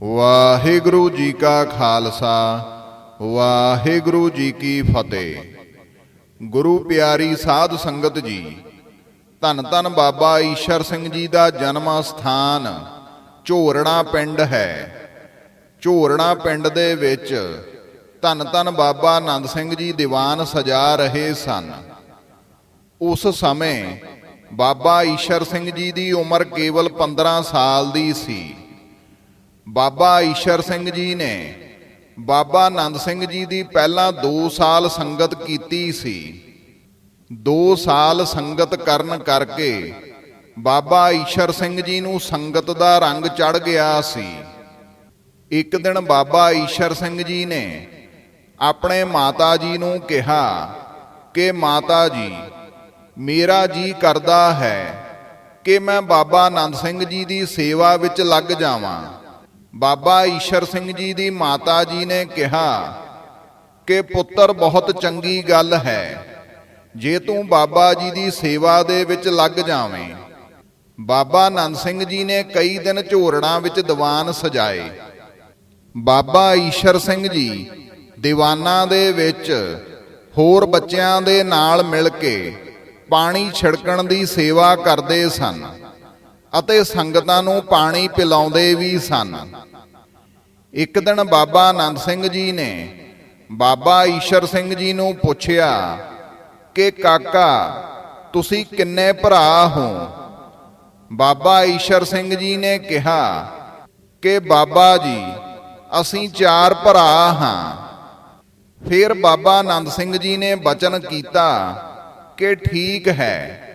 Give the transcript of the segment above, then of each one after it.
ਵਾਹਿਗੁਰੂ ਜੀ ਕਾ ਖਾਲਸਾ, ਵਾਹਿਗੁਰੂ ਜੀ ਕੀ ਫਤਿਹ। ਗੁਰੂ ਪਿਆਰੀ ਸਾਧ ਸੰਗਤ ਜੀ, ਧੰਨ ਧੰਨ ਬਾਬਾ ਈਸ਼ਰ ਸਿੰਘ ਜੀ ਦਾ ਜਨਮ ਸਥਾਨ ਝੋਰਣਾ ਪਿੰਡ ਹੈ। ਝੋਰਣਾ ਪਿੰਡ ਦੇ ਵਿੱਚ ਧੰਨ ਧੰਨ ਬਾਬਾ ਆਨੰਦ ਸਿੰਘ ਜੀ ਦੀਵਾਨ ਸਜਾ ਰਹੇ ਸਨ। ਉਸ ਸਮੇਂ ਬਾਬਾ ਈਸ਼ਰ ਸਿੰਘ ਜੀ ਦੀ ਉਮਰ ਕੇਵਲ 15 ਸਾਲ ਦੀ ਸੀ। ਬਾਬਾ ਈਸ਼ਰ ਸਿੰਘ ਜੀ ਨੇ ਬਾਬਾ ਆਨੰਦ ਸਿੰਘ ਜੀ ਦੀ ਪਹਿਲਾਂ 2 ਸਾਲ ਸੰਗਤ ਕੀਤੀ ਸੀ। 2 ਸਾਲ ਸੰਗਤ ਕਰਨ ਕਰਕੇ ਬਾਬਾ ਈਸ਼ਰ ਸਿੰਘ ਜੀ ਨੂੰ ਸੰਗਤ ਦਾ ਰੰਗ ਚੜ ਗਿਆ ਸੀ। ਇੱਕ ਦਿਨ ਬਾਬਾ ਈਸ਼ਰ ਸਿੰਘ ਜੀ ਨੇ ਆਪਣੇ ਮਾਤਾ ਜੀ ਨੂੰ ਕਿਹਾ ਕਿ, ਮਾਤਾ ਜੀ, ਮੇਰਾ ਜੀ ਕਰਦਾ ਹੈ ਕਿ ਮੈਂ ਬਾਬਾ ਆਨੰਦ ਸਿੰਘ ਜੀ ਦੀ ਸੇਵਾ ਵਿੱਚ ਲੱਗ ਜਾਵਾਂ। ਬਾਬਾ ਈਸ਼ਰ ਸਿੰਘ ਜੀ ਦੀ ਮਾਤਾ ਜੀ ਨੇ ਕਿਹਾ ਕਿ ਪੁੱਤਰ ਬਹੁਤ ਚੰਗੀ ਗੱਲ ਹੈ। ਜੇ ਤੂੰ ਬਾਬਾ ਜੀ ਦੀ ਸੇਵਾ ਦੇ ਵਿੱਚ ਲੱਗ ਜਾਵੇਂ, ਬਾਬਾ ਆਨੰਦ ਸਿੰਘ ਜੀ ਨੇ ਕਈ ਦਿਨ ਝੋਰੜਾਂ ਵਿੱਚ ਦੀਵਾਨ ਸਜਾਏ। ਬਾਬਾ ਈਸ਼ਰ ਸਿੰਘ ਜੀ ਦੀਵਾਨਾਂ ਦੇ ਵਿੱਚ ਹੋਰ ਬੱਚਿਆਂ ਦੇ ਨਾਲ ਮਿਲ ਕੇ ਪਾਣੀ ਛਿੜਕਣ ਦੀ ਸੇਵਾ ਕਰਦੇ ਸਨ। ਅਤੇ ਸੰਗਤਾਂ ਨੂੰ ਪਾਣੀ ਪਿਲਾਉਂਦੇ ਵੀ ਸਨ। ਇੱਕ ਦਿਨ ਬਾਬਾ ਆਨੰਦ ਸਿੰਘ ਜੀ ਨੇ ਬਾਬਾ ਈਸ਼ਰ ਸਿੰਘ ਜੀ ਨੂੰ ਪੁੱਛਿਆ ਕਿ, ਕਾਕਾ, ਤੁਸੀਂ ਕਿੰਨੇ ਭਰਾ ਹੋ? ਬਾਬਾ ਈਸ਼ਰ ਸਿੰਘ ਜੀ ਨੇ ਕਿਹਾ ਕਿ, ਬਾਬਾ ਜੀ, ਅਸੀਂ ਚਾਰ ਭਰਾ ਹਾਂ। ਫਿਰ ਬਾਬਾ ਆਨੰਦ ਸਿੰਘ ਜੀ ਨੇ ਬਚਨ ਕੀਤਾ ਕਿ, ਠੀਕ ਹੈ।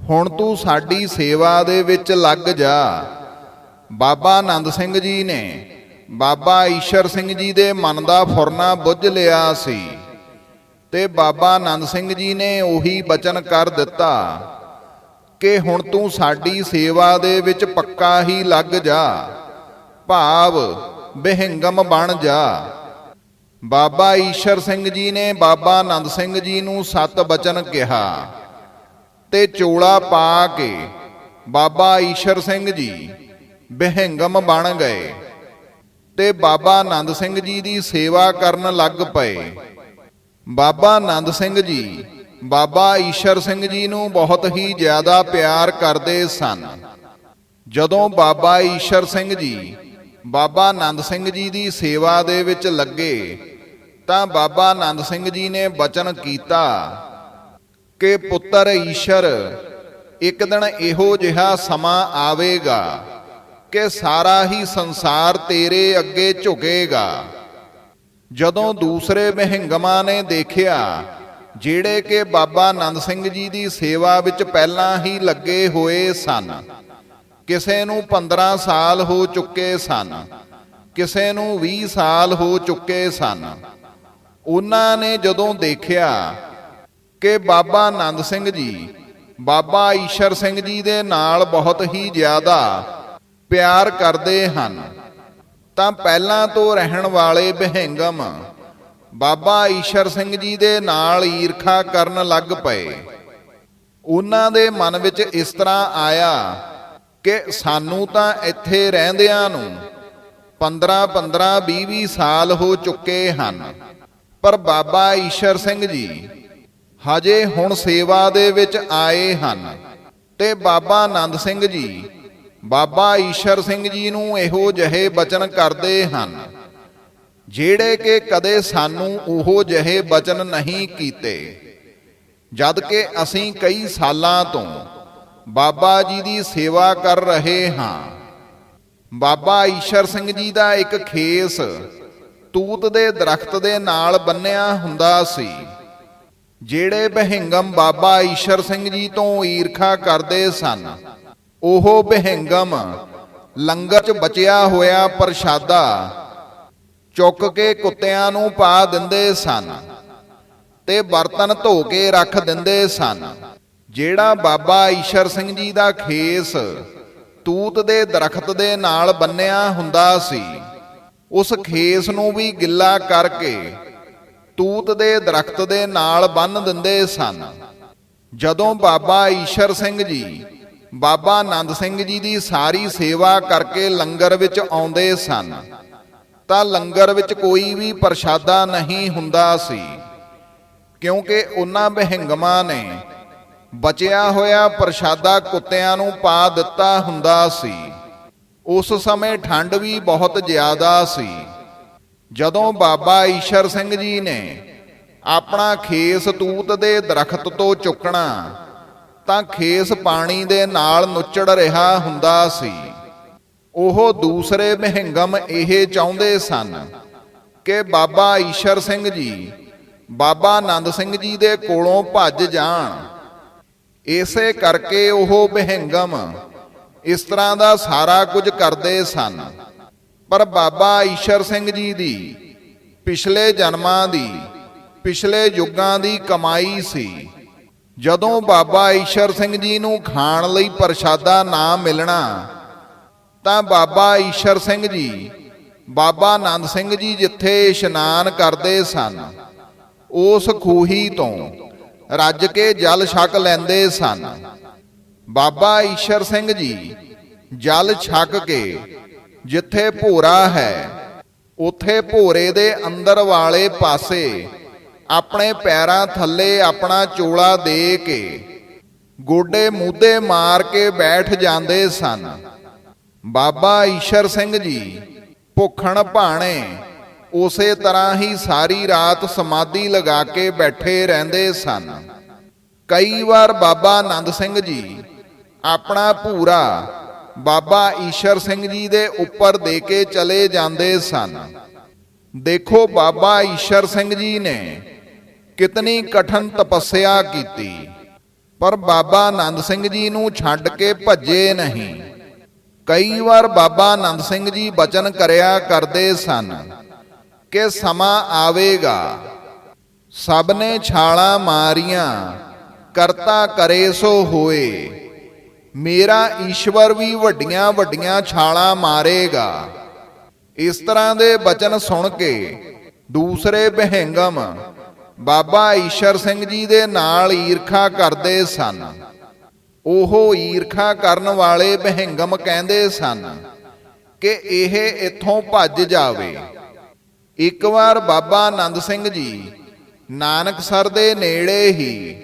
ਹੁਣ ਤੂੰ ਸਾਡੀ ਸੇਵਾ ਦੇ ਵਿੱਚ ਲੱਗ ਜਾ। ਬਾਬਾ ਆਨੰਦ ਸਿੰਘ ਜੀ ਨੇ ਬਾਬਾ ਈਸ਼ਰ ਸਿੰਘ ਜੀ ਦੇ ਮਨ ਦਾ ਫੁਰਨਾ ਬੁੱਝ ਲਿਆ ਸੀ ਤੇ ਬਾਬਾ ਆਨੰਦ ਸਿੰਘ ਜੀ ਨੇ ਉਹੀ ਬਚਨ ਕਰ ਦਿੱਤਾ ਕਿ ਹੁਣ ਤੂੰ ਸਾਡੀ ਸੇਵਾ ਦੇ ਵਿੱਚ ਪੱਕਾ ਹੀ ਲੱਗ ਜਾ। ਭਾਵ ਬਿਹੰਗਮ ਬਣ ਜਾ। ਬਾਬਾ ਈਸ਼ਰ ਸਿੰਘ ਜੀ ਨੇ ਬਾਬਾ ਆਨੰਦ ਸਿੰਘ ਜੀ ਨੂੰ ਸਤ ਬਚਨ ਕਿਹਾ। ਤੇ ਚੋਲਾ ਪਾ ਕੇ ਬਾਬਾ ਈਸ਼ਰ ਸਿੰਘ ਜੀ ਬਹਿੰਗਮ ਬਣ ਗਏ ਤੇ ਬਾਬਾ ਆਨੰਦ ਸਿੰਘ ਜੀ ਦੀ ਸੇਵਾ ਕਰਨ ਲੱਗ ਪਏ। ਬਾਬਾ ਆਨੰਦ ਸਿੰਘ ਜੀ, ਬਾਬਾ ਈਸ਼ਰ ਸਿੰਘ ਜੀ ਨੂੰ ਬਹੁਤ ਹੀ ਜ਼ਿਆਦਾ ਪਿਆਰ ਕਰਦੇ ਸਨ। ਜਦੋਂ ਬਾਬਾ ਈਸ਼ਰ ਸਿੰਘ ਜੀ, ਬਾਬਾ ਆਨੰਦ ਸਿੰਘ ਜੀ ਦੀ ਸੇਵਾ ਦੇ ਵਿੱਚ ਲੱਗੇ ਤਾਂ ਬਾਬਾ ਆਨੰਦ ਸਿੰਘ ਜੀ ਨੇ ਬਚਨ ਕੀਤਾ। ਕਿ ਪੁੱਤਰ ਈਸ਼ਰ, ਇੱਕ ਦਿਨ ਇਹੋ ਜਿਹਾ ਸਮਾਂ ਆਵੇਗਾ ਕਿ ਸਾਰਾ ਹੀ ਸੰਸਾਰ ਤੇਰੇ ਅੱਗੇ ਝੁਕੇਗਾ। ਜਦੋਂ ਦੂਸਰੇ ਮਹਿੰਗਮਾਂ ਨੇ ਦੇਖਿਆ, ਜਿਹੜੇ ਕਿ ਬਾਬਾ ਆਨੰਦ ਸਿੰਘ ਜੀ ਦੀ ਸੇਵਾ ਵਿੱਚ ਪਹਿਲਾਂ ਹੀ ਲੱਗੇ ਹੋਏ ਸਨ, ਕਿਸੇ ਨੂੰ 15 ਸਾਲ ਹੋ ਚੁੱਕੇ ਸਨ, ਕਿਸੇ ਨੂੰ 20 ਸਾਲ ਹੋ ਚੁੱਕੇ ਸਨ, ਉਹਨਾਂ ਨੇ ਜਦੋਂ ਦੇਖਿਆ ਕਿ ਬਾਬਾ ਆਨੰਦ ਸਿੰਘ ਜੀ। ਬਾਬਾ ਈਸ਼ਰ ਸਿੰਘ ਜੀ ਦੇ ਨਾਲ ਬਹੁਤ ਹੀ ਜ਼ਿਆਦਾ ਪਿਆਰ ਕਰਦੇ ਹਨ। ਤਾਂ ਪਹਿਲਾਂ ਤੋਂ ਰਹਿਣ ਵਾਲੇ ਬਹਿੰਗਮ ਬਾਬਾ ਈਸ਼ਰ ਸਿੰਘ ਜੀ ਦੇ ਨਾਲ ਈਰਖਾ ਕਰਨ ਲੱਗ ਪਏ। ਉਹਨਾਂ ਦੇ ਮਨ ਵਿੱਚ ਇਸ ਤਰ੍ਹਾਂ ਆਇਆ ਕਿ ਸਾਨੂੰ ਤਾਂ ਇੱਥੇ ਰਹਿੰਦਿਆਂ ਨੂੰ 15 15 20 20 ਸਾਲ ਹੋ ਚੁੱਕੇ ਹਨ। ਪਰ ਬਾਬਾ ਈਸ਼ਰ ਸਿੰਘ ਜੀ ਹਜੇ ਹੁਣ ਸੇਵਾ ਦੇ ਵਿੱਚ ਆਏ ਹਨ। ਤੇ ਬਾਬਾ ਆਨੰਦ ਸਿੰਘ ਜੀ, ਬਾਬਾ ਈਸ਼ਰ ਸਿੰਘ ਜੀ ਨੂੰ ਇਹੋ ਜਿਹੇ ਬਚਨ ਕਰਦੇ ਹਨ, ਜਿਹੜੇ ਕਿ ਕਦੇ ਸਾਨੂੰ ਉਹੋ ਜਿਹੇ ਬਚਨ ਨਹੀਂ ਕੀਤੇ। ਜਦ ਕਿ ਅਸੀਂ ਕਈ ਸਾਲਾਂ ਤੋਂ ਬਾਬਾ ਜੀ ਦੀ ਸੇਵਾ ਕਰ ਰਹੇ ਹਾਂ। ਬਾਬਾ ਈਸ਼ਰ ਸਿੰਘ ਜੀ ਦਾ ਇੱਕ ਖੇਸ ਤੂਤ ਦੇ ਦਰਖਤ ਦੇ ਨਾਲ ਬੰਨਿਆ ਹੁੰਦਾ ਸੀ। ਜਿਹੜੇ ਬਹਿੰਗਮ ਬਾਬਾ ਈਸ਼ਰ ਸਿੰਘ ਜੀ ਤੋਂ ਈਰਖਾ ਕਰਦੇ ਸਨ, ਉਹ ਬਹਿੰਗਮ ਲੰਗਰ 'ਚ ਬਚਿਆ ਹੋਇਆ ਪ੍ਰਸ਼ਾਦਾ ਚੁੱਕ ਕੇ ਕੁੱਤਿਆਂ ਨੂੰ ਪਾ ਦਿੰਦੇ ਸਨ ਤੇ ਬਰਤਨ ਧੋ ਕੇ ਰੱਖ ਦਿੰਦੇ ਸਨ। ਜਿਹੜਾ ਬਾਬਾ ਈਸ਼ਰ ਸਿੰਘ ਜੀ ਦਾ ਖੇਸ ਤੂਤ ਦੇ ਦਰਖਤ ਦੇ ਨਾਲ ਬੰਨਿਆ ਹੁੰਦਾ ਸੀ, ਉਸ ਖੇਸ ਨੂੰ ਵੀ ਗਿੱਲਾ ਕਰਕੇ ਤੂਤ ਦੇ ਦਰਖਤ ਦੇ ਨਾਲ ਬੰਨ ਦਿੰਦੇ ਸਨ। ਜਦੋਂ ਬਾਬਾ ਈਸ਼ਰ ਸਿੰਘ ਜੀ, ਬਾਬਾ ਆਨੰਦ ਸਿੰਘ ਜੀ ਦੀ ਸਾਰੀ ਸੇਵਾ ਕਰਕੇ ਲੰਗਰ ਵਿੱਚ ਆਉਂਦੇ ਸਨ, ਤਾਂ ਲੰਗਰ ਵਿੱਚ ਕੋਈ ਵੀ ਪ੍ਰਸ਼ਾਦਾ ਨਹੀਂ ਹੁੰਦਾ ਸੀ, ਕਿਉਂਕਿ ਉਹਨਾਂ ਬਹਿੰਗਮਾਂ ਨੇ ਬਚਿਆ ਹੋਇਆ ਪ੍ਰਸ਼ਾਦਾ ਕੁੱਤਿਆਂ ਨੂੰ ਪਾ ਦਿੱਤਾ ਹੁੰਦਾ ਸੀ। ਉਸ ਸਮੇਂ ਠੰਡ ਵੀ ਬਹੁਤ ਜ਼ਿਆਦਾ ਸੀ। ਜਦੋਂ ਬਾਬਾ ਈਸ਼ਰ ਸਿੰਘ ਜੀ ਨੇ ਆਪਣਾ ਖੇਸ ਤੂਤ ਦੇ ਦਰਖਤ ਤੋਂ ਚੁੱਕਣਾ, ਤਾਂ ਖੇਸ ਪਾਣੀ ਦੇ ਨਾਲ ਨੁੱਚੜ ਰਿਹਾ ਹੁੰਦਾ ਸੀ। ਉਹ ਦੂਸਰੇ ਮਹਿੰਗਮ ਇਹ ਚਾਹੁੰਦੇ ਸਨ ਕਿ ਬਾਬਾ ਈਸ਼ਰ ਸਿੰਘ ਜੀ, ਬਾਬਾ ਆਨੰਦ ਸਿੰਘ ਜੀ ਦੇ ਕੋਲੋਂ ਭੱਜ ਜਾਣ। ਇਸੇ ਕਰਕੇ ਉਹ ਮਹਿੰਗਮ ਇਸ ਤਰ੍ਹਾਂ ਦਾ ਸਾਰਾ ਕੁਝ ਕਰਦੇ ਸਨ। ਪਰ ਬਾਬਾ ਈਸ਼ਰ ਸਿੰਘ ਜੀ ਦੀ ਪਿਛਲੇ ਜਨਮਾਂ ਦੀ, ਪਿਛਲੇ ਯੁੱਗਾਂ ਦੀ ਕਮਾਈ ਸੀ। ਜਦੋਂ ਬਾਬਾ ਈਸ਼ਰ ਸਿੰਘ ਜੀ ਨੂੰ ਖਾਣ ਲਈ ਪ੍ਰਸ਼ਾਦਾ ਨਾ ਮਿਲਣਾ, ਤਾਂ ਬਾਬਾ ਈਸ਼ਰ ਸਿੰਘ ਜੀ, ਬਾਬਾ ਆਨੰਦ ਸਿੰਘ ਜੀ ਜਿੱਥੇ ਇਸ਼ਨਾਨ ਕਰਦੇ ਸਨ, ਉਸ ਖੂਹੀ ਤੋਂ ਰੱਜ ਕੇ ਜਲ ਛਕ ਲੈਂਦੇ ਸਨ। ਬਾਬਾ ਈਸ਼ਰ ਸਿੰਘ ਜੀ ਜਲ ਛਕ ਕੇ ਜਿੱਥੇ ਭੋਰਾ ਹੈ, ਉਥੇ ਭੋਰੇ ਦੇ ਅੰਦਰ ਵਾਲੇ ਪਾਸੇ ਆਪਣੇ ਪੈਰਾਂ ਥੱਲੇ ਆਪਣਾ ਚੋਲਾ ਦੇ ਕੇ ਗੋਡੇ ਮੂਧੇ ਮਾਰ ਕੇ ਬੈਠ ਜਾਂਦੇ ਸਨ। ਬਾਬਾ ਈਸ਼ਰ ਸਿੰਘ ਜੀ ਭੁੱਖਣ ਭਾਣੇ ਉਸੇ ਤਰ੍ਹਾਂ ਹੀ ਸਾਰੀ ਰਾਤ ਸਮਾਧੀ ਲਗਾ ਕੇ ਬੈਠੇ ਰਹਿੰਦੇ ਸਨ। ਕਈ ਵਾਰ ਬਾਬਾ ਆਨੰਦ ਸਿੰਘ ਜੀ ਆਪਣਾ ਪੂਰਾ ਬਾਬਾ ਈਸ਼ਰ ਸਿੰਘ ਜੀ ਦੇ ਉੱਪਰ ਦੇ ਕੇ ਚਲੇ ਜਾਂਦੇ ਸਨ। ਦੇਖੋ ਬਾਬਾ ਈਸ਼ਰ ਸਿੰਘ ਜੀ ਨੇ ਕਿਤਨੀ ਕਠਨ ਤਪੱਸਿਆ ਕੀਤੀ, ਪਰ ਬਾਬਾ ਆਨੰਦ ਸਿੰਘ ਜੀ ਨੂੰ ਛੱਡ ਕੇ ਭੱਜੇ ਨਹੀਂ। ਕਈ ਵਾਰ ਬਾਬਾ ਆਨੰਦ ਸਿੰਘ ਜੀ ਬਚਨ ਕਰਿਆ ਕਰਦੇ ਸਨ ਕਿ ਸਮਾਂ ਆਵੇਗਾ। ਸਭ ਨੇ ਛਾਲਾਂ ਮਾਰੀਆਂ, ਕਰਤਾ ਕਰੇ ਸੋ ਹੋਏ। ਮੇਰਾ ਈਸ਼ਵਰ ਵੀ ਵੱਡੀਆਂ ਵੱਡੀਆਂ ਛਾਲਾਂ ਮਾਰੇਗਾ। ਇਸ ਤਰ੍ਹਾਂ ਦੇ ਬਚਨ ਸੁਣ ਕੇ ਦੂਸਰੇ ਬਹਿੰਗਮ ਬਾਬਾ ਈਸ਼ਰ ਸਿੰਘ ਜੀ ਦੇ ਨਾਲ ਈਰਖਾ ਕਰਦੇ ਸਨ। ਉਹ ਈਰਖਾ ਕਰਨ ਵਾਲੇ ਬਹਿੰਗਮ ਕਹਿੰਦੇ ਸਨ ਕਿ ਇਹ ਇੱਥੋਂ ਭੱਜ ਜਾਵੇ। ਇੱਕ ਵਾਰ ਬਾਬਾ ਆਨੰਦ ਸਿੰਘ ਜੀ ਨਾਨਕਸਰ ਦੇ ਨੇੜੇ ਹੀ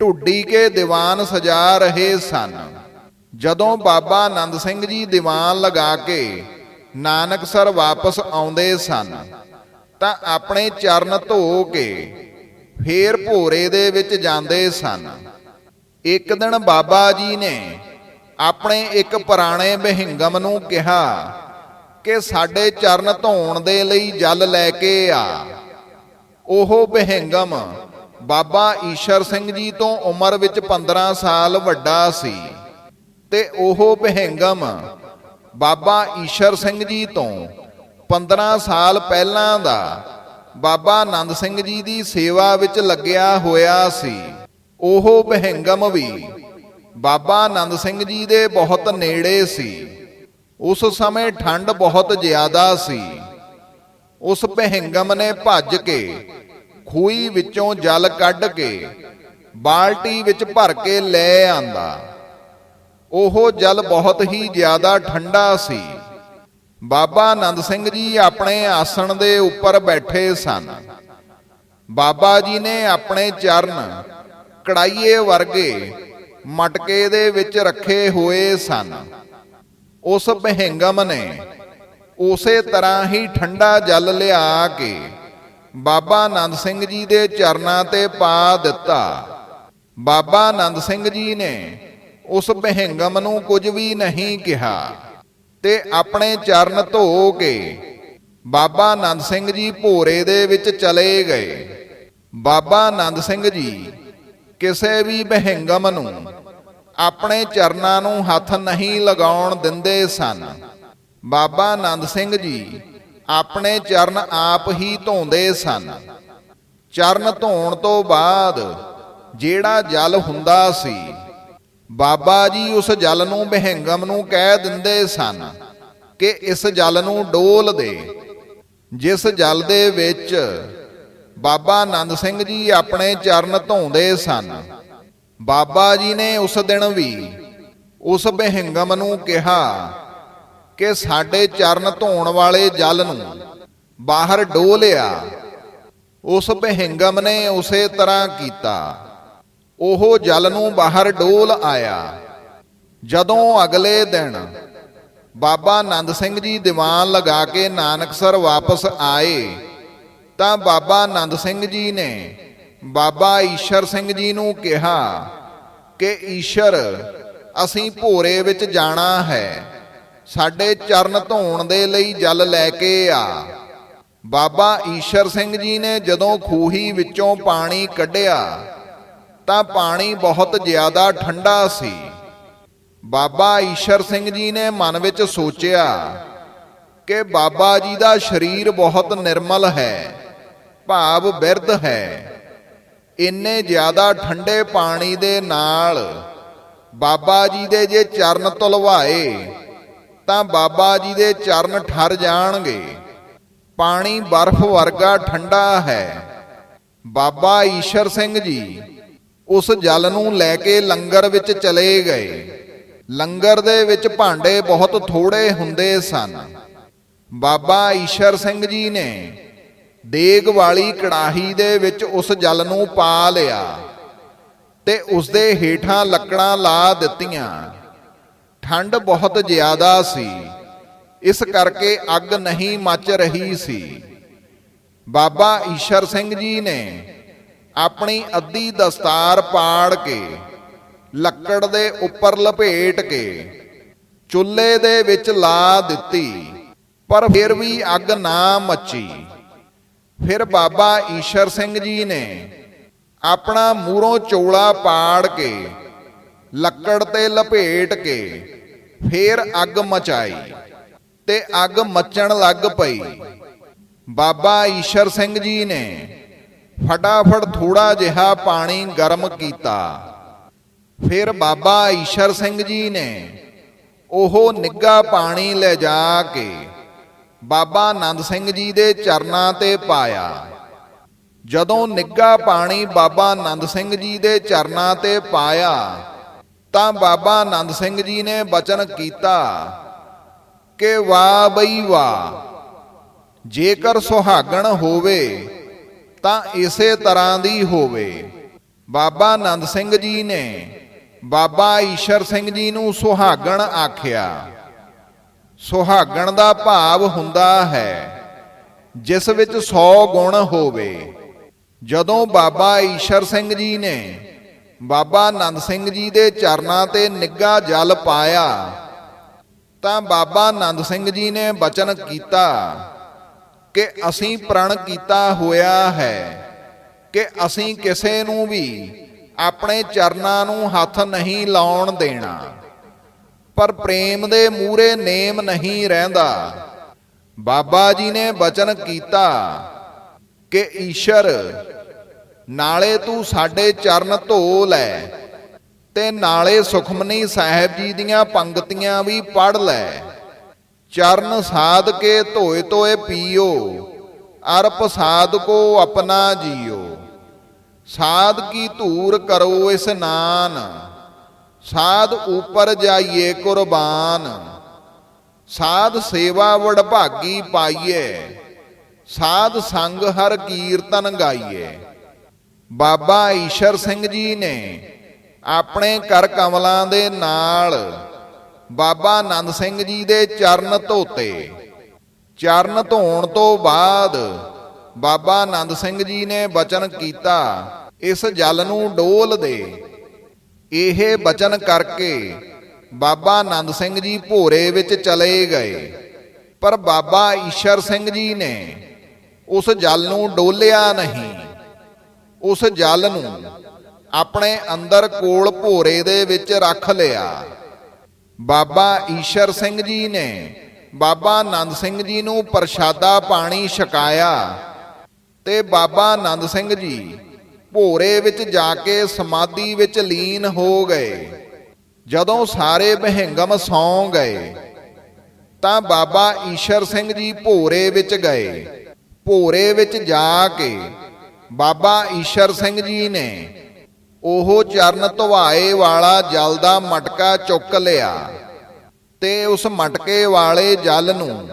ਢੁੱਡੀ ਕੇ ਦੀਵਾਨ ਸਜਾ ਰਹੇ ਸਨ। ਜਦੋਂ ਬਾਬਾ ਆਨੰਦ ਸਿੰਘ ਜੀ ਦੀਵਾਨ ਲਗਾ ਕੇ ਨਾਨਕਸਰ ਵਾਪਸ ਆਉਂਦੇ ਸਨ, ਤਾਂ ਆਪਣੇ ਚਰਨ ਧੋ ਕੇ ਫੇਰ ਭੋਰੇ ਦੇ ਵਿੱਚ ਜਾਂਦੇ ਸਨ। ਇੱਕ ਦਿਨ ਬਾਬਾ ਜੀ ਨੇ ਆਪਣੇ ਇੱਕ ਪੁਰਾਣੇ ਬਹਿੰਗਮ ਨੂੰ ਕਿਹਾ ਕਿ ਸਾਡੇ ਚਰਨ ਧੋਣ ਦੇ ਲਈ ਜਲ ਲੈ ਕੇ ਆ। ਉਹ ਬਹਿੰਗਮ ਬਾਬਾ ਈਸ਼ਰ ਸਿੰਘ ਜੀ ਤੋਂ ਉਮਰ ਵਿੱਚ 15 ਸਾਲ ਵੱਡਾ ਸੀ। ਤੇ ਉਹ ਬਹਿੰਗਮ ਬਾਬਾ ਈਸ਼ਰ ਸਿੰਘ ਜੀ ਤੋਂ 15 ਸਾਲ ਪਹਿਲਾਂ ਦਾ ਬਾਬਾ ਆਨੰਦ ਸਿੰਘ ਜੀ ਦੀ ਸੇਵਾ ਵਿੱਚ ਲੱਗਿਆ ਹੋਇਆ ਸੀ। ਉਹ ਬਹਿੰਗਮ ਵੀ ਬਾਬਾ ਆਨੰਦ ਸਿੰਘ ਜੀ ਦੇ ਬਹੁਤ ਨੇੜੇ ਸੀ। ਉਸ ਸਮੇਂ ਠੰਡ ਬਹੁਤ ਜ਼ਿਆਦਾ ਸੀ। ਉਸ ਬਹਿੰਗਮ ਨੇ ਭੱਜ ਕੇ ਖੂਹੀ ਵਿੱਚੋਂ ਜਲ ਕੱਢ ਕੇ ਬਾਲਟੀ ਵਿੱਚ ਭਰ ਕੇ ਲੈ ਆਂਦਾ। ਉਹ ਜਲ ਬਹੁਤ ਹੀ ਜ਼ਿਆਦਾ ਠੰਡਾ ਸੀ। ਬਾਬਾ ਆਨੰਦ ਸਿੰਘ ਜੀ ਆਪਣੇ ਆਸਣ ਦੇ ਉੱਪਰ ਬੈਠੇ ਸਨ। ਬਾਬਾ ਜੀ ਨੇ ਆਪਣੇ ਚਰਨ ਕੜਾਈਏ ਵਰਗੇ ਮਟਕੇ ਦੇ ਵਿੱਚ ਰੱਖੇ ਹੋਏ ਸਨ। ਉਸ ਬਹਿੰਗਮ ਨੇ ਉਸੇ ਤਰ੍ਹਾਂ ਹੀ ਠੰਡਾ ਜਲ ਲਿਆ ਕੇ ਬਾਬਾ ਆਨੰਦ ਸਿੰਘ ਜੀ ਦੇ ਚਰਨਾਂ ਤੇ ਪਾ ਦਿੱਤਾ। ਬਾਬਾ ਆਨੰਦ ਸਿੰਘ ਜੀ ਨੇ ਉਸ ਬਹਿੰਗਮ ਨੂੰ ਕੁਝ ਵੀ ਨਹੀਂ ਕਿਹਾ ਤੇ ਆਪਣੇ ਚਰਨ ਧੋ ਕੇ ਬਾਬਾ ਆਨੰਦ ਸਿੰਘ ਜੀ ਭੋਰੇ ਦੇ ਵਿੱਚ ਚਲੇ ਗਏ। ਬਾਬਾ ਆਨੰਦ ਸਿੰਘ ਜੀ ਕਿਸੇ ਵੀ ਬਹਿੰਗਮ ਨੂੰ ਆਪਣੇ ਚਰਨਾਂ ਨੂੰ ਹੱਥ ਨਹੀਂ ਲਗਾਉਣ ਦਿੰਦੇ ਸਨ। ਬਾਬਾ ਆਨੰਦ ਸਿੰਘ ਜੀ ਆਪਣੇ ਚਰਨ ਆਪ ਹੀ ਧੋਂਦੇ ਸਨ। ਚਰਨ ਧੋਣ ਤੋਂ ਬਾਅਦ ਜਿਹੜਾ ਜਲ ਹੁੰਦਾ ਸੀ ਬਾਬਾ ਜੀ ਉਸ ਜਲ ਨੂੰ ਬਹਿੰਗਮ ਨੂੰ ਕਹਿ ਦਿੰਦੇ ਸਨ ਕਿ ਇਸ ਜਲ ਨੂੰ ਡੋਲ ਦੇ। ਜਿਸ ਜਲ ਦੇ ਵਿੱਚ ਬਾਬਾ ਆਨੰਦ ਸਿੰਘ ਜੀ ਆਪਣੇ ਚਰਨ ਧੋਂਦੇ ਸਨ। ਬਾਬਾ ਜੀ ਨੇ ਉਸ ਦਿਨ ਵੀ ਉਸ ਬਹਿੰਗਮ ਨੂੰ ਕਿਹਾ ਕਿ ਸਾਡੇ ਚਰਨ ਧੋਣ ਵਾਲੇ ਜਲ ਨੂੰ ਬਾਹਰ ਡੋਲਿਆ। ਉਸ ਬਹਿੰਗਮ ਨੇ ਉਸੇ ਤਰ੍ਹਾਂ ਕੀਤਾ। ਉਹ ਜਲ ਨੂੰ ਬਾਹਰ ਡੋਲ ਆਇਆ। ਜਦੋਂ ਅਗਲੇ ਦਿਨ ਬਾਬਾ ਆਨੰਦ ਸਿੰਘ ਜੀ ਦੀਵਾਨ ਲਗਾ ਕੇ ਨਾਨਕਸਰ ਵਾਪਸ ਆਏ, ਤਾਂ ਬਾਬਾ ਆਨੰਦ ਸਿੰਘ ਜੀ ਨੇ ਬਾਬਾ ਈਸ਼ਰ ਸਿੰਘ ਜੀ ਨੂੰ ਕਿਹਾ ਕਿ, ਈਸ਼ਰ, ਅਸੀਂ ਭੋਰੇ ਵਿੱਚ ਜਾਣਾ ਹੈ। ਸਾਡੇ ਚਰਨ ਧੋਣ ਦੇ ਲਈ ਜਲ ਲੈ ਕੇ ਆ। ਬਾਬਾ ਈਸ਼ਰ ਸਿੰਘ ਜੀ ਨੇ ਜਦੋਂ ਖੂਹੀ ਵਿੱਚੋਂ ਪਾਣੀ ਕੱਢਿਆ ਤਾਂ ਪਾਣੀ ਬਹੁਤ ਜ਼ਿਆਦਾ ਠੰਡਾ ਸੀ। ਬਾਬਾ ਈਸ਼ਰ ਸਿੰਘ ਜੀ ਨੇ ਮਨ ਵਿੱਚ ਸੋਚਿਆ ਕਿ ਬਾਬਾ ਜੀ ਦਾ ਸਰੀਰ ਬਹੁਤ ਨਿਰਮਲ ਹੈ, ਭਾਵ ਬਿਰਧ ਹੈ। ਇੰਨੇ ਜ਼ਿਆਦਾ ਠੰਡੇ ਪਾਣੀ ਦੇ ਨਾਲ ਬਾਬਾ ਜੀ ਦੇ ਜੇ ਚਰਨ ਤੁਲਵਾਏ, ਤਾਂ ਬਾਬਾ ਜੀ ਦੇ ਚਰਨ ਠਰ ਜਾਣਗੇ। ਪਾਣੀ ਬਰਫ਼ ਵਰਗਾ ਠੰਡਾ ਹੈ। ਬਾਬਾ ਈਸ਼ਰ ਸਿੰਘ ਜੀ ਉਸ ਜਲ ਨੂੰ ਲੈ ਕੇ ਲੰਗਰ ਵਿੱਚ ਚਲੇ ਗਏ। ਲੰਗਰ ਦੇ ਵਿੱਚ ਭਾਂਡੇ ਬਹੁਤ ਥੋੜੇ ਹੁੰਦੇ ਸਨ। ਬਾਬਾ ਈਸ਼ਰ ਸਿੰਘ ਜੀ ਨੇ ਦੇਗ ਵਾਲੀ ਕੜਾਹੀ ਦੇ ਵਿੱਚ ਉਸ ਜਲ ਨੂੰ ਪਾ ਲਿਆ ਤੇ ਉਸ ਦੇ ਹੇਠਾਂ ਲੱਕੜਾਂ ਲਾ ਦਿੱਤੀਆਂ। ਠੰਡ ਬਹੁਤ ਜ਼ਿਆਦਾ ਸੀ। ਇਸ ਕਰਕੇ ਅੱਗ ਨਹੀਂ ਮੱਚ ਰਹੀ ਸੀ। ਬਾਬਾ ਈਸ਼ਰ ਸਿੰਘ ਜੀ ਨੇ ਆਪਣੀ ਅੱਧੀ ਦਸਤਾਰ ਪਾੜ ਕੇ, ਲੱਕੜ ਦੇ ਉੱਪਰ ਲਪੇਟ ਕੇ, ਚੁੱਲ੍ਹੇ ਦੇ ਵਿੱਚ ਲਾ ਦਿੱਤੀ, ਪਰ ਫਿਰ ਵੀ ਅੱਗ ਨਾ ਮੱਚੀ। ਫਿਰ ਬਾਬਾ ਈਸ਼ਰ ਸਿੰਘ ਜੀ ਨੇ ਆਪਣਾ ਮੂਹਰੋਂ ਚੋਲਾ ਪਾੜ ਕੇ, ਲੱਕੜ ਤੇ ਲਪੇਟ ਕੇ ਫੇਰ ਅੱਗ ਮਚਾਈ ਤੇ ਅੱਗ ਮੱਚਣ ਲੱਗ ਪਈ। ਬਾਬਾ ਈਸ਼ਰ ਸਿੰਘ ਜੀ ਨੇ ਫਟਾਫਟ ਥੋੜਾ ਜਿਹਾ ਪਾਣੀ ਗਰਮ ਕੀਤਾ। ਫਿਰ ਬਾਬਾ ਈਸ਼ਰ ਸਿੰਘ ਜੀ ਨੇ ਉਹ ਨਿੱਗਾ ਪਾਣੀ ਲੈ ਜਾ ਕੇ ਬਾਬਾ ਆਨੰਦ ਸਿੰਘ ਜੀ ਦੇ ਚਰਨਾਂ ਤੇ ਪਾਇਆ। ਜਦੋਂ ਨਿੱਗਾ ਪਾਣੀ ਬਾਬਾ ਆਨੰਦ ਸਿੰਘ ਜੀ ਦੇ ਚਰਨਾਂ ਤੇ ਪਾਇਆ, ਤਾਂ ਬਾਬਾ ਆਨੰਦ ਸਿੰਘ ਜੀ ਨੇ ਬਚਨ ਕੀਤਾ ਕਿ ਵਾਹ ਬਈ ਵਾਹ, ਜੇਕਰ ਸੁਹਾਗਣ ਹੋਵੇ ਤਾਂ ਇਸੇ ਤਰ੍ਹਾਂ ਦੀ ਹੋਵੇ। ਬਾਬਾ ਆਨੰਦ ਸਿੰਘ ਜੀ ਨੇ ਬਾਬਾ ਈਸ਼ਰ ਸਿੰਘ ਜੀ ਨੂੰ ਸੁਹਾਗਣ ਆਖਿਆ। ਸੁਹਾਗਣ ਦਾ ਭਾਵ ਹੁੰਦਾ ਹੈ, ਜਿਸ ਵਿੱਚ 100 ਗੁਣ ਹੋਵੇ। ਜਦੋਂ ਬਾਬਾ ਈਸ਼ਰ ਸਿੰਘ ਜੀ ਨੇ ਬਾਬਾ ਆਨੰਦ ਸਿੰਘ ਜੀ ਦੇ ਚਰਨਾਂ ਤੇ ਨਿੱਗਾ ਜਲ ਪਾਇਆ, ਤਾਂ ਬਾਬਾ ਆਨੰਦ ਸਿੰਘ ਜੀ ਨੇ ਬਚਨ ਕੀਤਾ। ਕਿ ਅਸੀਂ ਪ੍ਰਣ ਕੀਤਾ ਹੋਇਆ ਹੈ, ਕਿ ਅਸੀਂ ਕਿਸੇ ਨੂੰ ਵੀ ਆਪਣੇ ਚਰਨਾਂ ਨੂੰ ਹੱਥ ਨਹੀਂ ਲਾਉਣ ਦੇਣਾ। ਪਰ ਪ੍ਰੇਮ ਦੇ ਮੂਰੇ ਨੇਮ ਨਹੀਂ ਰਹਿੰਦਾ। ਬਾਬਾ ਜੀ ਨੇ ਬਚਨ ਕੀਤਾ ਕਿ, ਈਸ਼ਰ, ਨਾਲੇ ਤੂੰ ਸਾਡੇ ਚਰਨ ਧੋ ਲੈ ਤੇ ਨਾਲੇ ਸੁਖਮਨੀ ਸਾਹਿਬ ਜੀ ਦੀਆਂ ਪੰਗਤੀਆਂ ਵੀ ਪੜ੍ਹ ਲੈ। ਚਰਨ ਸਾਧ ਕੇ ਧੋਏ ਧੋਏ ਪੀਓ ਅਰਪ ਸਾਧ ਕੋ ਆਪਣਾ ਜੀਓ। ਸਾਧ ਕੀ ਧੂਰ ਕਰੋ ਇਸਨਾਨ ਸਾਧ ਉਪਰ ਜਾਈਏ ਕੁਰਬਾਨ। ਸਾਧ ਸੇਵਾ ਵਡਭਾਗੀ ਪਾਈਏ, ਸਾਧ ਸੰਗ ਹਰ ਕੀਰਤਨ ਗਾਈਏ। ਬਾਬਾ ਈਸ਼ਰ ਸਿੰਘ ਜੀ ਨੇ ਆਪਣੇ ਕਰ ਕਮਲਾਂ ਦੇ ਨਾਲ ਬਾਬਾ ਆਨੰਦ ਸਿੰਘ ਜੀ ਦੇ ਚਰਨ ਧੋਤੇ। ਚਰਨ ਧੋਣ ਤੋਂ ਬਾਅਦ ਬਾਬਾ ਆਨੰਦ ਸਿੰਘ ਜੀ ਨੇ ਬਚਨ ਕੀਤਾ, ਇਸ ਜਲ ਨੂੰ ਡੋਲ ਦੇ। ਇਹ ਬਚਨ ਕਰਕੇ ਬਾਬਾ ਆਨੰਦ ਸਿੰਘ ਜੀ ਭੋਰੇ ਵਿੱਚ ਚਲੇ ਗਏ। ਪਰ ਬਾਬਾ ਈਸ਼ਰ ਸਿੰਘ ਜੀ ਨੇ ਉਸ ਜਲ ਨੂੰ ਡੋਲਿਆ ਨਹੀਂ। ਉਸ ਜਲ ਨੂੰ ਆਪਣੇ ਅੰਦਰ ਕੋਲ ਭੋਰੇ ਦੇ ਵਿੱਚ ਰੱਖ ਲਿਆ। ਬਾਬਾ ਈਸ਼ਰ ਸਿੰਘ ਜੀ ਨੇ, ਬਾਬਾ ਆਨੰਦ ਸਿੰਘ ਜੀ ਨੂੰ ਪ੍ਰਸ਼ਾਦਾ ਪਾਣੀ ਛਕਾਇਆ ਤੇ ਬਾਬਾ ਆਨੰਦ ਸਿੰਘ ਜੀ ਭੋਰੇ ਵਿੱਚ ਜਾ ਕੇ ਸਮਾਧੀ ਵਿੱਚ ਲੀਨ ਹੋ ਗਏ। ਜਦੋਂ ਸਾਰੇ ਬਹਿੰਗਮ ਸੌਂ ਗਏ, ਤਾਂ ਬਾਬਾ ਈਸ਼ਰ ਸਿੰਘ ਜੀ ਭੋਰੇ ਵਿੱਚ ਗਏ। ਭੋਰੇ ਵਿੱਚ ਜਾ ਕੇ ਬਾਬਾ ਈਸ਼ਰ ਸਿੰਘ ਜੀ ਨੇ ਉਹ ਚਰਨ ਧਵਾਏ ਵਾਲਾ ਜਲ ਦਾ ਮਟਕਾ ਚੁੱਕ ਲਿਆ ਤੇ ਉਸ ਮਟਕੇ ਵਾਲੇ ਜਲ ਨੂੰ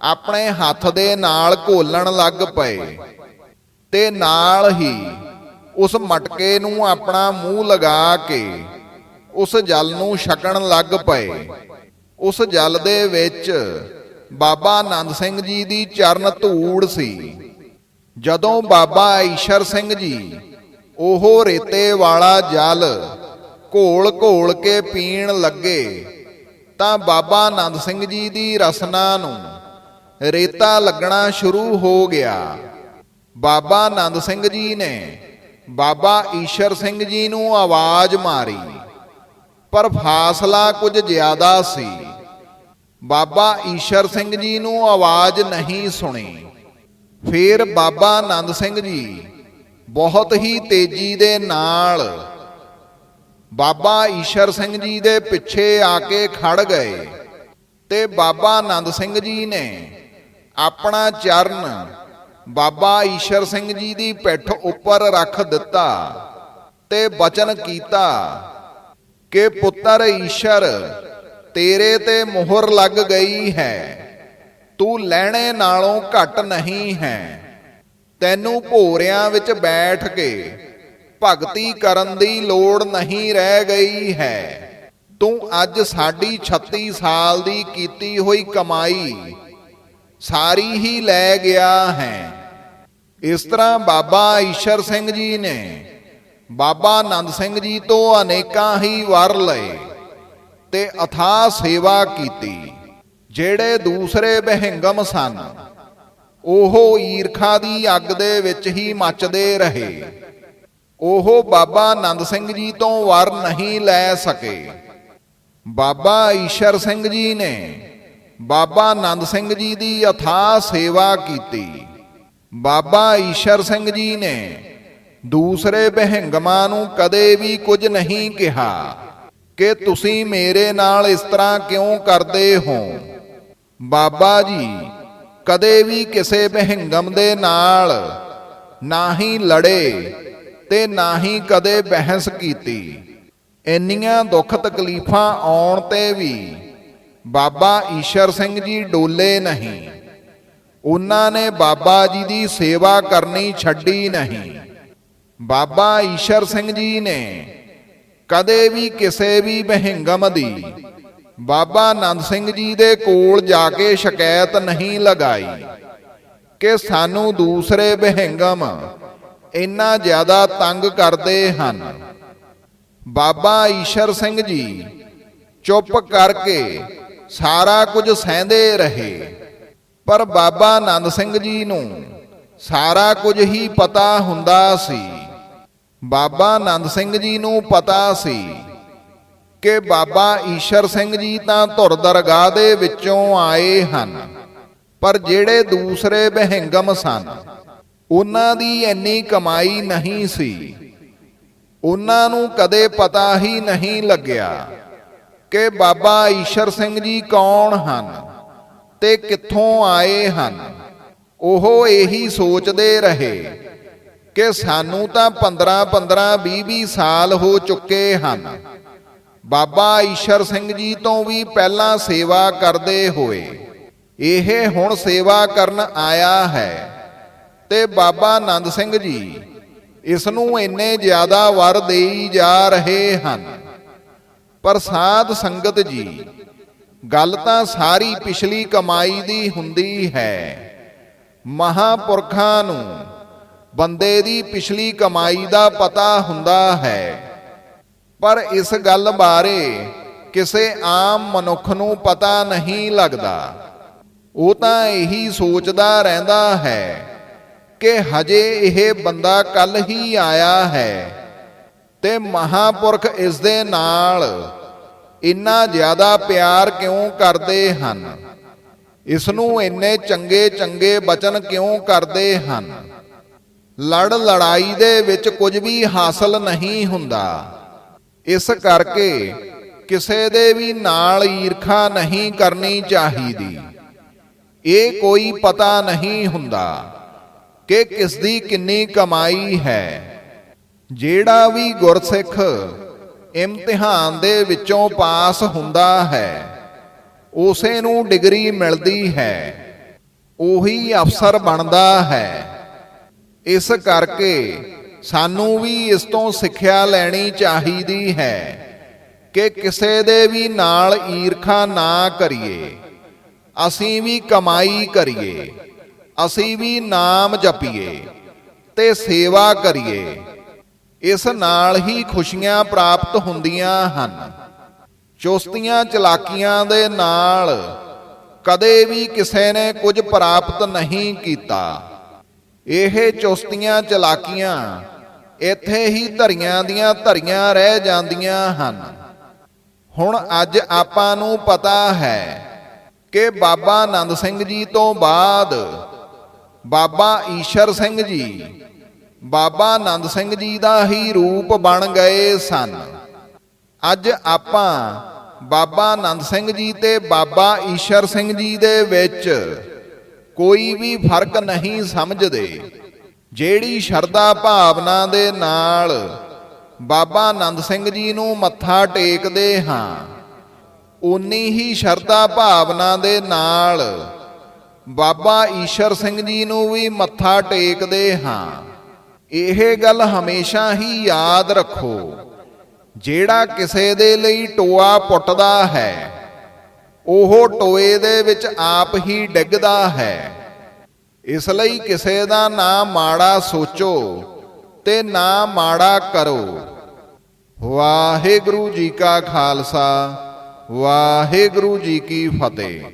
ਆਪਣੇ ਹੱਥ ਦੇ ਨਾਲ ਘੋਲਣ ਲੱਗ ਪਏ ਤੇ ਨਾਲ ਹੀ ਉਸ ਮਟਕੇ ਨੂੰ ਆਪਣਾ ਮੂੰਹ ਲਗਾ ਕੇ ਉਸ ਜਲ ਨੂੰ ਛਕਣ ਲੱਗ ਪਏ। ਉਸ ਜਲ ਦੇ ਵਿੱਚ ਬਾਬਾ ਆਨੰਦ ਸਿੰਘ ਜੀ ਦੀ ਚਰਨ ਧੂੜ ਸੀ। ਜਦੋਂ ਬਾਬਾ ਈਸ਼ਰ ਸਿੰਘ ਜੀ ਉਹ ਰੇਤੇ ਵਾਲਾ ਜਲ ਘੋਲ ਘੋਲ ਕੇ ਪੀਣ ਲੱਗੇ, ਤਾਂ ਬਾਬਾ ਆਨੰਦ ਸਿੰਘ ਜੀ ਦੀ ਰਸਨਾ ਨੂੰ ਰੇਤਾ ਲੱਗਣਾ ਸ਼ੁਰੂ ਹੋ ਗਿਆ। ਬਾਬਾ ਆਨੰਦ ਸਿੰਘ ਜੀ ਨੇ ਬਾਬਾ ਈਸ਼ਰ ਸਿੰਘ ਜੀ ਨੂੰ ਆਵਾਜ਼ ਮਾਰੀ, ਪਰ ਫਾਸਲਾ ਕੁਝ ਜ਼ਿਆਦਾ ਸੀ। ਬਾਬਾ ਈਸ਼ਰ ਸਿੰਘ ਜੀ ਨੂੰ ਆਵਾਜ਼ ਨਹੀਂ ਸੁਣੀ। ਫਿਰ ਬਾਬਾ ਆਨੰਦ ਸਿੰਘ ਜੀ ਬਹੁਤ ਹੀ ਤੇਜ਼ੀ ਦੇ ਨਾਲ ਬਾਬਾ ਈਸ਼ਰ ਸਿੰਘ ਜੀ ਦੇ ਪਿੱਛੇ ਆ ਕੇ ਖੜ ਗਏ ਤੇ ਬਾਬਾ ਆਨੰਦ ਸਿੰਘ ਜੀ ਨੇ ਆਪਣਾ ਚਰਨ ਬਾਬਾ ਈਸ਼ਰ ਸਿੰਘ ਜੀ ਦੀ ਪਿੱਠ ਉੱਪਰ ਰੱਖ ਦਿੱਤਾ ਤੇ ਬਚਨ ਕੀਤਾ ਕਿ ਪੁੱਤਰ ਈਸ਼ਰ, ਤੇਰੇ ਤੇ ਮੋਹਰ ਲੱਗ ਗਈ ਹੈ, ਤੂੰ ਲੈਣੇ ਨਾਲੋਂ ਘੱਟ ਨਹੀਂ ਹੈ। ਤੈਨੂੰ ਭੋਰਿਆਂ ਵਿੱਚ ਬੈਠ ਕੇ ਭਗਤੀ ਕਰਨ ਦੀ ਲੋੜ ਨਹੀਂ ਰਹਿ ਗਈ ਹੈ। ਤੂੰ ਅੱਜ ਸਾਡੀ 36 ਸਾਲ ਦੀ ਕੀਤੀ ਹੋਈ ਕਮਾਈ ਸਾਰੀ ਹੀ ਲੈ ਗਿਆ ਹੈ। ਇਸ ਤਰ੍ਹਾਂ ਬਾਬਾ ਈਸ਼ਰ ਸਿੰਘ ਜੀ ਨੇ ਬਾਬਾ ਆਨੰਦ ਸਿੰਘ ਜੀ ਤੋਂ ਅਨੇਕਾਂ ਹੀ ਵਰ ਲਏ ਤੇ ਅਥਾ ਸੇਵਾ ਕੀਤੀ, ਜਿਹੜੇ ਦੂਸਰੇ ਬਹਿੰਗਮ ਸਨ। ਉਹ ਈਰਖਾ ਦੀ ਅੱਗ ਦੇ ਵਿੱਚ ਹੀ ਮੱਚਦੇ ਰਹੇ। ਉਹ ਬਾਬਾ ਆਨੰਦ ਸਿੰਘ ਜੀ ਤੋਂ ਵਰ ਨਹੀਂ ਲੈ ਸਕੇ। ਬਾਬਾ ਈਸ਼ਰ ਸਿੰਘ ਜੀ ਨੇ ਬਾਬਾ ਆਨੰਦ ਸਿੰਘ ਜੀ ਦੀ ਅਥਾਹ ਸੇਵਾ ਕੀਤੀ। ਬਾਬਾ ਈਸ਼ਰ ਸਿੰਘ ਜੀ ਨੇ ਦੂਸਰੇ ਬਹਿੰਗਮਾਂ ਨੂੰ ਕਦੇ ਵੀ ਕੁਝ ਨਹੀਂ ਕਿਹਾ ਕਿ ਤੁਸੀਂ ਮੇਰੇ ਨਾਲ ਇਸ ਤਰ੍ਹਾਂ ਕਿਉਂ ਕਰਦੇ ਹੋ? ਬਾਬਾ ਜੀ ਕਦੇ ਵੀ ਕਿਸੇ ਬਹਿੰਗਮ ਦੇ ਨਾਲ ਨਾ ਹੀ ਲੜੇ ਤੇ ਨਾ ਹੀ ਕਦੇ ਬਹਿਸ ਕੀਤੀ, ਇੰਨੀਆਂ ਦੁੱਖ ਤਕਲੀਫਾਂ ਆਉਣ ਤੇ ਵੀ ਬਾਬਾ ਈਸ਼ਰ ਸਿੰਘ ਜੀ ਡੋਲੇ ਨਹੀਂ। ਉਹਨਾਂ ਨੇ ਬਾਬਾ ਜੀ ਦੀ ਸੇਵਾ ਕਰਨੀ ਛੱਡੀ ਨਹੀਂ। ਬਾਬਾ ਈਸ਼ਰ ਸਿੰਘ ਜੀ ਨੇ ਕਦੇ ਵੀ ਕਿਸੇ ਵੀ ਬਹਿੰਗਮ ਦੀ ਬਾਬਾ ਆਨੰਦ ਸਿੰਘ ਜੀ ਦੇ ਕੋਲ ਜਾ ਕੇ ਸ਼ਿਕਾਇਤ ਨਹੀਂ ਲਗਾਈ ਕਿ ਸਾਨੂੰ ਦੂਸਰੇ ਬਹਿੰਗਮ ਇੰਨਾ ਜ਼ਿਆਦਾ ਤੰਗ ਕਰਦੇ ਹਨ। ਬਾਬਾ ਈਸ਼ਰ ਸਿੰਘ ਜੀ ਚੁੱਪ ਕਰਕੇ ਸਾਰਾ ਕੁਝ ਸਹਿੰਦੇ ਰਹੇ। ਪਰ ਬਾਬਾ ਆਨੰਦ ਸਿੰਘ ਜੀ ਨੂੰ ਸਾਰਾ ਕੁਝ ਹੀ ਪਤਾ ਹੁੰਦਾ ਸੀ। ਬਾਬਾ ਆਨੰਦ ਸਿੰਘ ਜੀ ਨੂੰ ਪਤਾ ਸੀ ਕਿ ਬਾਬਾ ਈਸ਼ਰ ਸਿੰਘ ਜੀ ਤਾਂ ਧੁਰ ਦਰਗਾਹ ਦੇ ਵਿੱਚੋਂ ਆਏ ਹਨ। ਪਰ ਜਿਹੜੇ ਦੂਸਰੇ ਬਹਿੰਗਮ ਸਨ, ਉਹਨਾਂ ਦੀ ਇੰਨੀ ਕਮਾਈ ਨਹੀਂ ਸੀ। ਉਹਨਾਂ ਨੂੰ ਕਦੇ ਪਤਾ ਹੀ ਨਹੀਂ ਲੱਗਿਆ ਕਿ ਬਾਬਾ ਈਸ਼ਰ ਸਿੰਘ ਜੀ ਕੌਣ ਹਨ ਤੇ ਕਿੱਥੋਂ ਆਏ ਹਨ। ਉਹ ਇਹੀ ਸੋਚਦੇ ਰਹੇ ਕਿ ਸਾਨੂੰ ਤਾਂ 15 15 20 20 ਸਾਲ ਹੋ ਚੁੱਕੇ ਹਨ। ਬਾਬਾ ਈਸ਼ਰ ਸਿੰਘ ਜੀ ਤੋਂ ਵੀ ਪਹਿਲਾਂ ਸੇਵਾ ਕਰਦੇ ਹੋਏ, ਇਹ ਹੁਣ ਸੇਵਾ ਕਰਨ ਆਇਆ ਹੈ। ਤੇ ਬਾਬਾ ਆਨੰਦ ਸਿੰਘ ਜੀ ਇਸ ਨੂੰ ਇੰਨੇ ਜ਼ਿਆਦਾ ਵਰ ਦੇਈ ਜਾ ਰਹੇ ਹਨ। ਪਰ ਸਾਧ ਸੰਗਤ ਜੀ, ਗੱਲ ਤਾਂ ਸਾਰੀ ਪਿਛਲੀ ਕਮਾਈ ਦੀ ਹੁੰਦੀ ਹੈ। ਮਹਾਪੁਰਖਾਂ ਨੂੰ ਬੰਦੇ ਦੀ ਪਿਛਲੀ ਕਮਾਈ ਦਾ ਪਤਾ ਹੁੰਦਾ ਹੈ। ਪਰ ਇਸ ਗੱਲ ਬਾਰੇ ਕਿਸੇ ਆਮ ਮਨੁੱਖ ਨੂੰ ਪਤਾ ਨਹੀਂ ਲੱਗਦਾ। ਉਹ ਤਾਂ ਇਹੀ ਸੋਚਦਾ ਰਹਿੰਦਾ ਹੈ ਕਿ ਹਜੇ ਇਹ ਬੰਦਾ ਕੱਲ ਹੀ ਆਇਆ ਹੈ ਤੇ ਮਹਾਪੁਰਖ ਇਸ ਦੇ ਨਾਲ ਇੰਨਾ ਜ਼ਿਆਦਾ ਪਿਆਰ ਕਿਉਂ ਕਰਦੇ ਹਨ? ਇਸ ਨੂੰ ਇੰਨੇ ਚੰਗੇ ਚੰਗੇ ਬਚਨ ਕਿਉਂ ਕਰਦੇ ਹਨ? ਲੜ ਲੜਾਈ ਦੇ ਵਿੱਚ ਕੁਝ ਵੀ ਹਾਸਲ ਨਹੀਂ ਹੁੰਦਾ। ਇਸ ਕਰਕੇ ਕਿਸੇ ਦੇ ਵੀ ਨਾਲ ਈਰਖਾ ਨਹੀਂ ਕਰਨੀ ਚਾਹੀਦੀ। ਇਹ ਕੋਈ ਪਤਾ ਨਹੀਂ ਹੁੰਦਾ ਕਿ ਕਿਸ ਦੀ ਕਿੰਨੀ ਕਮਾਈ ਹੈ। ਜਿਹੜਾ ਵੀ ਗੁਰਸਿੱਖ ਇਮਤਿਹਾਨ ਦੇ ਵਿੱਚੋਂ ਪਾਸ ਹੁੰਦਾ ਹੈ, ਉਸੇ ਨੂੰ ਡਿਗਰੀ ਮਿਲਦੀ ਹੈ, ਉਹੀ ਅਫਸਰ ਬਣਦਾ ਹੈ। ਇਸ ਕਰਕੇ ਸਾਨੂੰ ਵੀ ਇਸ ਤੋਂ ਸਿੱਖਿਆ ਲੈਣੀ ਚਾਹੀਦੀ ਹੈ ਕਿ ਕਿਸੇ ਦੇ ਵੀ ਨਾਲ ਈਰਖਾ ਨਾ ਕਰੀਏ। ਅਸੀਂ ਵੀ ਕਮਾਈ ਕਰੀਏ। ਅਸੀਂ ਵੀ ਨਾਮ ਜਪੀਏ ਤੇ ਸੇਵਾ ਕਰੀਏ। ਇਸ ਨਾਲ ਹੀ ਖੁਸ਼ੀਆਂ ਪ੍ਰਾਪਤ ਹੁੰਦੀਆਂ ਹਨ। ਚੁਸਤੀਆਂ ਚਲਾਕੀਆਂ ਦੇ ਨਾਲ ਕਦੇ ਵੀ ਕਿਸੇ ਨੇ ਕੁਝ ਪ੍ਰਾਪਤ ਨਹੀਂ ਕੀਤਾ। ਇਹ ਚੁਸਤੀਆਂ ਚਲਾਕੀਆਂ ਇੱਥੇ ਹੀ ਧਰੀਆਂ ਦੀਆਂ ਧਰੀਆਂ ਰਹਿ ਜਾਂਦੀਆਂ ਹਨ। ਹੁਣ ਅੱਜ ਆਪਾਂ ਨੂੰ ਪਤਾ ਹੈ ਕਿ ਬਾਬਾ ਆਨੰਦ ਸਿੰਘ ਜੀ ਤੋਂ ਬਾਅਦ ਬਾਬਾ ਈਸ਼ਰ ਸਿੰਘ ਜੀ, ਬਾਬਾ ਆਨੰਦ ਸਿੰਘ ਜੀ ਦਾ ਹੀ ਰੂਪ ਬਣ ਗਏ ਸਨ। ਅੱਜ ਆਪਾਂ ਬਾਬਾ ਆਨੰਦ ਸਿੰਘ ਜੀ ਤੇ ਬਾਬਾ ਈਸ਼ਰ ਸਿੰਘ ਜੀ ਦੇ ਵਿੱਚ ਕੋਈ ਵੀ ਫ਼ਰਕ ਨਹੀਂ ਸਮਝਦੇ। ਜਿਹੜੀ ਸ਼ਰਧਾ ਭਾਵਨਾ ਦੇ ਨਾਲ ਬਾਬਾ ਆਨੰਦ ਸਿੰਘ ਜੀ ਨੂੰ ਮੱਥਾ ਟੇਕਦੇ ਹਾਂ ਉਨੀ ਹੀ ਸ਼ਰਧਾ ਭਾਵਨਾ ਦੇ ਨਾਲ ਬਾਬਾ ਈਸ਼ਰ ਸਿੰਘ ਜੀ ਨੂੰ ਵੀ ਮੱਥਾ ਟੇਕਦੇ ਹਾਂ। ਇਹ ਗੱਲ ਹਮੇਸ਼ਾ ਹੀ ਯਾਦ ਰੱਖੋ, ਜਿਹੜਾ ਕਿਸੇ ਦੇ ਲਈ ਟੋਆ ਪੁੱਟਦਾ ਹੈ, ਉਹ ਟੋਏ ਦੇ ਵਿੱਚ ਆਪ ਹੀ ਡਿੱਗਦਾ ਹੈ। ਇਸ ਲਈ ਕਿਸੇ ਦਾ ਨਾ ਮਾੜਾ ਸੋਚੋ ਤੇ ਨਾ ਮਾੜਾ ਕਰੋ। ਵਾਹਿਗੁਰੂ ਜੀ ਕਾ ਖਾਲਸਾ, ਵਾਹਿਗੁਰੂ ਜੀ ਕੀ ਫਤਿਹ।